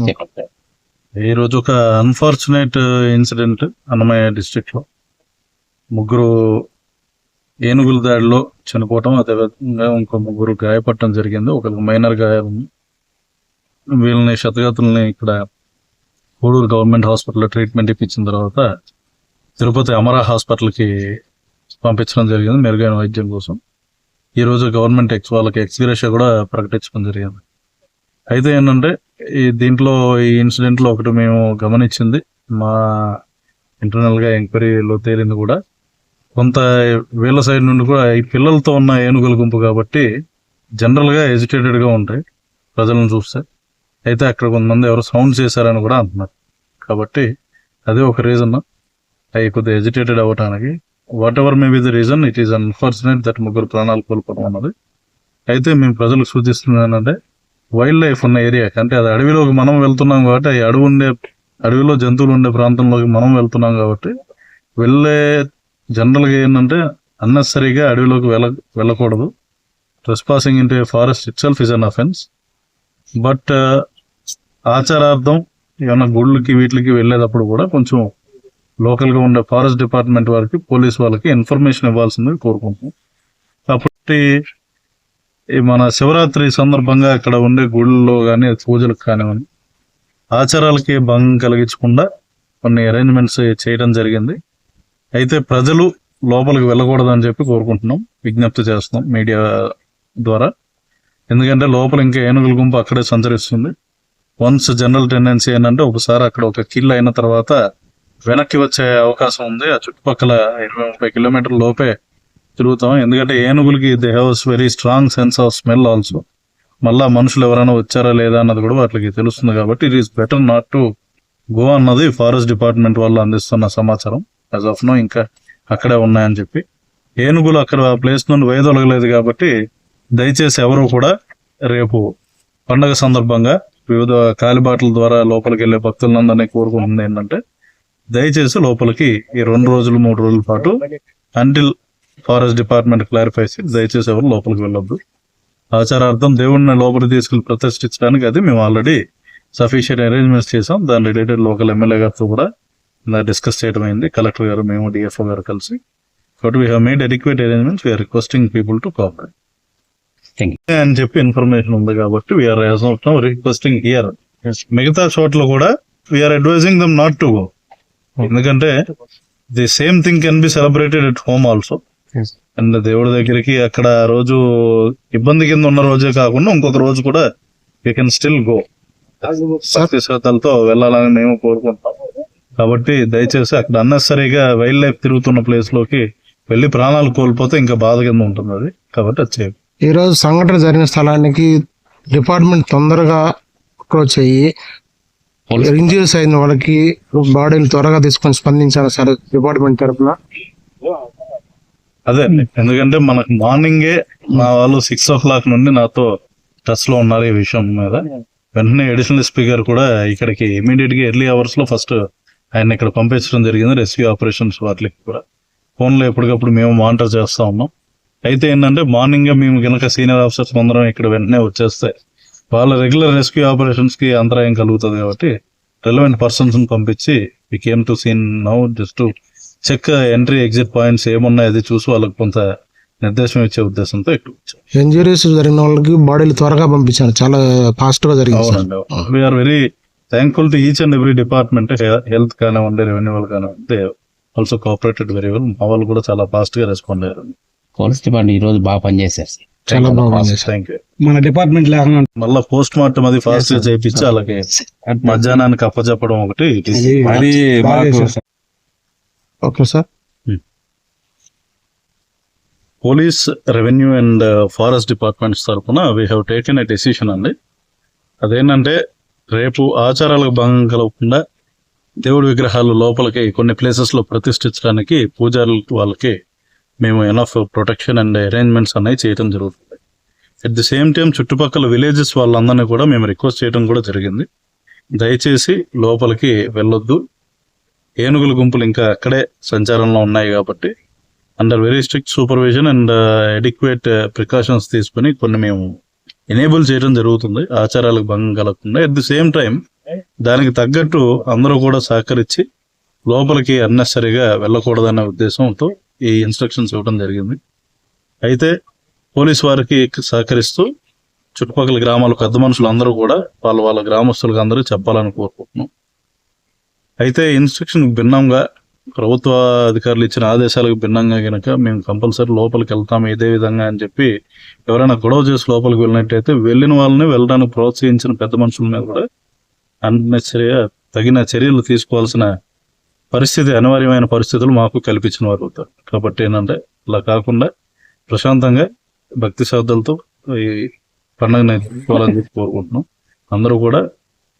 Hmm. ఈ రోజు ఒక అన్ఫార్చునేట్ ఇన్సిడెంట్ అన్నమయ్య డిస్టిక్లో. ముగ్గురు ఏనుగుల దాడిలో చనిపోవటం అదేవిధంగా ఇంకో ముగ్గురు గాయపడటం జరిగింది. ఒకరికి మైనర్ గాయాలు ఉంది. వీళ్ళని శతగతుల్ని ఇక్కడ కోడూరు గవర్నమెంట్ హాస్పిటల్లో ట్రీట్మెంట్ ఇప్పించిన తర్వాత తిరుపతి అమరా హాస్పిటల్కి పంపించడం జరిగింది మెరుగైన వైద్యం కోసం. ఈ రోజు గవర్నమెంట్ ఎక్స్ వాళ్ళకి ఎక్స్గ్రేషియా కూడా ప్రకటించడం జరిగింది. అయితే ఏంటంటే ఈ దీంట్లో ఈ ఇన్సిడెంట్లో ఒకటి మేము గమనించింది. మా ఇంటర్నల్గా ఎంక్వైరీలో తేలింది కూడా. కొంత వీళ్ళ సైడ్ నుండి కూడా ఈ పిల్లలతో ఉన్న ఏనుగుల గుంపు కాబట్టి జనరల్గా ఎజిటేటెడ్గా ఉంటాయి ప్రజలను చూస్తే అయితే అక్కడ కొంతమంది ఎవరు సౌండ్ చేశారని కూడా అంటున్నారు. కాబట్టి అదే ఒక రీజన్. అవి కొద్దిగా ఎజిటేటెడ్ అవ్వటానికి whatever may be the reason it is unfortunate that ముగ్గురు ప్రాణాలు కోల్పోవడం అన్నది. అయితే మేము ప్రజలకు సూచిస్తున్నానంటే వైల్డ్ లైఫ్ ఉన్న ఏరియా. అంటే అది అడవిలోకి మనం వెళ్తున్నాం కాబట్టి ఆ అడవి ఉండే అడవిలో జంతువులు ఉండే ప్రాంతంలోకి మనం వెళ్తున్నాం కాబట్టి వెళ్ళే జనరల్గా ఏంటంటే అన్నెసరీగా అడవిలోకి వెళ్ళ వెళ్ళకూడదు. Trespassing into forest itself is an offence but ఆచారార్థం ఏమైనా గుళ్ళకి వీటికి వెళ్ళేటప్పుడు కూడా కొంచెం లోకల్గా ఉండే ఫారెస్ట్ డిపార్ట్మెంట్ వారికి పోలీస్ వాళ్ళకి ఇన్ఫర్మేషన్ ఇవ్వాల్సింది కోరుకుంటున్నాం. కాబట్టి ఈ మన శివరాత్రి సందర్భంగా ఇక్కడ ఉండే గుళ్ళలో కానీ పూజలకు కానివ్వండి ఆచారాలకి భంగం కలిగించకుండా కొన్ని అరేంజ్మెంట్స్ చేయడం జరిగింది. అయితే ప్రజలు లోపలికి వెళ్ళకూడదని చెప్పి కోరుకుంటున్నాం విజ్ఞప్తి చేస్తున్నాం మీడియా ద్వారా. ఎందుకంటే లోపల ఇంకా ఏనుగుల గుంపు అక్కడే సంచరిస్తుంది. వన్స్ జనరల్ టెండెన్సీ ఏంటంటే ఒకసారి అక్కడ ఒక కిల్ అయిన తర్వాత వెనక్కి వచ్చే అవకాశం ఉంది. ఆ చుట్టుపక్కల ఇరవై ముప్పై కిలోమీటర్ల లోపే తిరుగుతాం. ఎందుకంటే ఏనుగులకి they have very strong sense of smell also మళ్ళా మనుషులు ఎవరైనా వచ్చారా లేదా అన్నది కూడా వాటికి తెలుస్తుంది కాబట్టి it is better not to go అన్నది ఫారెస్ట్ డిపార్ట్మెంట్ వాళ్ళు అందిస్తున్న సమాచారం. యాజ్ ఆఫ్ నో ఇంకా అక్కడే ఉన్నాయని చెప్పి. ఏనుగులు అక్కడ ఆ ప్లేస్ నుండి వైదొలగలేదు కాబట్టి దయచేసి ఎవరు కూడా రేపు పండగ సందర్భంగా వివిధ కాలిబాటల ద్వారా లోపలికి వెళ్ళే భక్తులందరినీ కోరుకుంటుంది ఏంటంటే దయచేసి లోపలికి ఈ రెండు రోజులు మూడు రోజుల పాటు అంటిల్ ఫారెస్ట్ డిపార్ట్మెంట్ క్లారిఫైస్ దయచేసి ఎవరు లోపలికి వెళ్ళొద్దు. ఆచారార్థం దేవుడిని లోపలికి తీసుకెళ్ళి ప్రతిష్ఠించడానికి అది మేము ఆల్రెడీ సఫిషియెంట్ అరేంజ్మెంట్స్ చేసాం దాని రిలేటెడ్ లోకల్ ఎమ్మెల్యే గారితో కూడా డిస్కస్ చేయడం అయింది. కలెక్టర్ గారు మేము డిఎఫ్ఓ గారు కలిసి. But we have made adequate arrangements we are requesting people to cooperate అని చెప్పి ఇన్ఫర్మేషన్ ఉంది కాబట్టి వీఆర్ రిక్వెస్టింగ్ హియర్ మిగతా చోట్ల కూడా we are advising them not to go ఎందుకంటే the same thing can be celebrated at home also. And దేవుడి దగ్గరికి అక్కడ రోజు ఇబ్బంది కింద ఉన్న రోజే కాకుండా ఇంకొక రోజు కూడా యూ కెన్ స్టిల్ గో భక్తి శ్రద్ధలతో వెళ్ళాలని మేము కోరుకుంటాం. కాబట్టి దయచేసి అక్కడ అన్నెసరీగా వైల్డ్ లైఫ్ తిరుగుతున్న ప్లేస్లోకి వెళ్ళి ప్రాణాలు కోల్పోతే ఇంకా బాధ కింద ఉంటుంది అది. కాబట్టి అది చేయండి. ఈ రోజు సంఘటన జరిగిన స్థలానికి డిపార్ట్మెంట్ తొందరగా అప్రోచ్ అయ్యి ఇంజరీస్ అయిన వాళ్ళకి బాడీని త్వరగా తీసుకొని స్పందించాలి సార్ డిపార్ట్మెంట్ తరఫున. అదే ఎందుకంటే మనకు మార్నింగే మా వాళ్ళు సిక్స్ ఓ క్లాక్ నుండి నాతో టచ్లో ఉన్నారు ఈ విషయం మీద. వెంటనే అడిషనల్ స్పీకర్ కూడా ఇక్కడికి ఇమీడియట్గా ఎర్లీ అవర్స్లో ఫస్ట్ ఆయన ఇక్కడ పంపించడం జరిగింది రెస్క్యూ ఆపరేషన్స్ వాటికి కూడా. ఫోన్లో ఎప్పటికప్పుడు మేము మానిటర్ చేస్తా ఉన్నాం. అయితే ఏంటంటే మార్నింగ్ మేము కనుక సీనియర్ ఆఫీసర్స్ అందరం ఇక్కడ వెంటనే వచ్చేస్తే వాళ్ళ రెగ్యులర్ రెస్క్యూ ఆపరేషన్స్కి అంతరాయం కలుగుతుంది కాబట్టి రెలవెంట్ పర్సన్స్ పంపించి we came to scene now just to check entry exit points ఏమున్నాయి అది చూసి వాళ్ళకి కొంత నిర్దేశం ఇచ్చే ఉద్దేశంతో వచ్చాం. ఇంజరీస్ జరిగిన వాళ్ళకి బాడీలు త్వరగా పంపించారు. చాలా ఫాస్ట్గా జరిగింది we are very thankful to each and every department health కానివ్వండి రెవెన్యూ వాళ్ళు కానివ్వండి ఆల్సో కోఆపరేటెడ్ వెరీ వెల్ మా వాళ్ళు కూడా చాలా ఫాస్ట్గా రెస్పాండ్ అయ్యారు. పోలీస్ డిపార్ట్మెంట్ ఈ రోజు బాగా పనిచేశారు సార్. చాలా బాగుంది సార్ థ్యాంక్ యూ మన డిపార్ట్మెంట్ లేకుండా మళ్ళీ పోస్ట్ మార్టం అది ఫాస్ట్గా చేయించి అలాగే మధ్యాహ్నానికి అప్పచెప్పడం ఒకటి okay sir. Police revenue and forest departments తరఫున we have taken a decision అండి. అదేంటంటే రేపు ఆచారాలకు భంగం కలగకుండా దేవుడి విగ్రహాలు లోపలికి కొన్ని ప్లేసెస్లో ప్రతిష్ఠించడానికి పూజారుల వాళ్ళకి మేము ఎనఫ్ ప్రొటెక్షన్ అండ్ అరేంజ్మెంట్స్ అనేవి చేయడం జరుగుతుంది. అట్ ది సేమ్ టైం చుట్టుపక్కల విలేజెస్ వాళ్ళందరినీ కూడా మేము రిక్వెస్ట్ చేయడం కూడా జరిగింది. దయచేసి లోపలికి వెళ్ళొద్దు. ఏనుగుల గుంపులు ఇంకా అక్కడే సంచారంలో ఉన్నాయి కాబట్టి under very strict supervision and adequate precautions తీసుకుని కొన్ని మేము ఎనేబుల్ చేయడం జరుగుతుంది. ఆచారాలకు భంగం కలగకుండా. అట్ ది సేమ్ టైం దానికి తగ్గట్టు అందరూ కూడా సహకరించి లోపలికి అన్నెసరిగా వెళ్ళకూడదనే ఉద్దేశంతో ఈ ఇన్స్ట్రక్షన్స్ ఇవ్వడం జరిగింది. అయితే పోలీస్ వారికి సహకరిస్తూ చుట్టుపక్కల గ్రామాల పెద్ద మనుషులు అందరూ కూడా వాళ్ళ వాళ్ళ గ్రామస్తులకు అందరూ చెప్పాలని కోరుకుంటున్నాం. అయితే ఇన్స్ట్రక్షన్ భిన్నంగా ప్రభుత్వ అధికారులు ఇచ్చిన ఆదేశాలకు భిన్నంగా కనుక మేము కంపల్సరీ లోపలికి వెళ్తాం ఇదే విధంగా అని చెప్పి ఎవరైనా గొడవ చేసి లోపలికి వెళ్ళినట్టయితే వెళ్ళిన వాళ్ళని వెళ్ళడానికి ప్రోత్సహించిన పెద్ద మనుషుల మీద కూడా అన్నెసరిగా తగిన చర్యలు తీసుకోవాల్సిన పరిస్థితి అనివార్యమైన పరిస్థితులు మాకు కల్పించిన వారు అవుతారు. కాబట్టి ఏంటంటే అలా కాకుండా ప్రశాంతంగా భక్తి శ్రద్ధలతో ఈ పండుగని నేర్చుకోవాలని చెప్పి కోరుకుంటున్నాం. అందరూ కూడా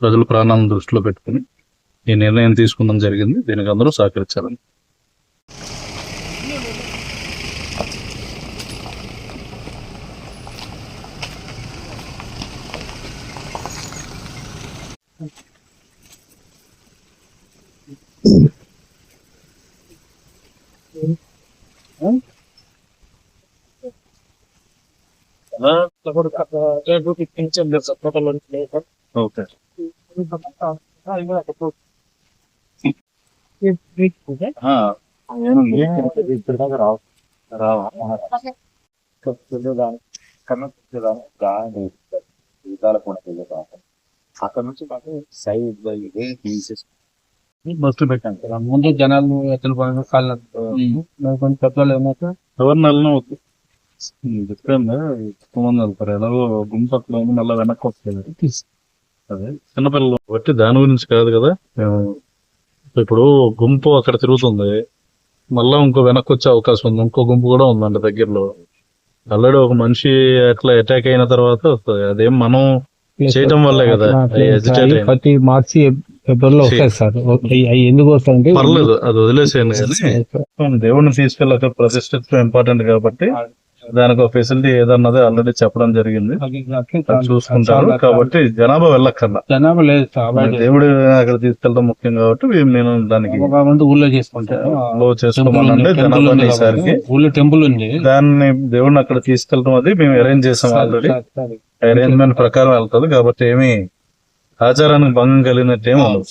ప్రజల ప్రాణాలను దృష్టిలో పెట్టుకుని ఈ నిర్ణయం తీసుకున్నాం జరిగింది దీనికి అందరూ సహకరించాలని ఓకే అక్కడ నుంచి మాకు సైడ్ బై పెట్టాను ముందు జనాలు ఎత్తులు పడిన కాళ్ళు కొంచెం పెద్దవాళ్ళు ఏమవుతారు? ఎవరిని వెళ్ళినా ఓకే చెప్పాను ఎక్కువ మంది వెళ్తారు ఎలాగో గుంపు అట్లా ఉంది మళ్ళీ వెనక్కి వస్తుంది అదే చిన్నపిల్లలు. బట్టి దాని గురించి కాదు కదా. ఇప్పుడు గుంపు అక్కడ తిరుగుతుంది. మళ్ళా ఇంకో వెనక్కి వచ్చే అవకాశం ఉంది. ఇంకో గుంపు కూడా ఉందండి దగ్గరలో. ఆల్రెడీ ఒక మనిషి అట్లా అటాక్ అయిన తర్వాత వస్తుంది. అదేం మనం చేయటం వల్లే కదా. ప్రతి మార్చి ఫిబ్రవరిలో వస్తాయి సార్. ఎందుకు వస్తాయంటే పర్లేదు అది వదిలేసేయండి కానీ దేవుడిని తీసుకెళ్ళక ప్రతిష్ఠించడం ఇంపార్టెంట్ కాబట్టి దానికి ఒక ఫెసిలిటీ ఏదన్నది ఆల్రెడీ చెప్పడం జరిగింది. చూసుకుంటారు. కాబట్టి జనాభా వెళ్ళక్కర్లా. జనాభా లేదు దేవుడు అక్కడ తీసుకెళ్ళడం ముఖ్యం కాబట్టి నేను దానికి ఊళ్ళో చేసుకుంటారు. లో చేసుకోమనండి. జనాభా ఈసారికి. ఊళ్ళో టెంపుల్ ఉంది. దాన్ని దేవుడిని అక్కడ తీసుకెళ్ళడం అది మేము అరేంజ్ చేసాం ఆల్రెడీ అరేంజ్మెంట్ ప్రకారం వెళ్తుంది కాబట్టి ఏమి ఆచారానికి భంగం కలిగినట్టు ఏమి ఉండదు.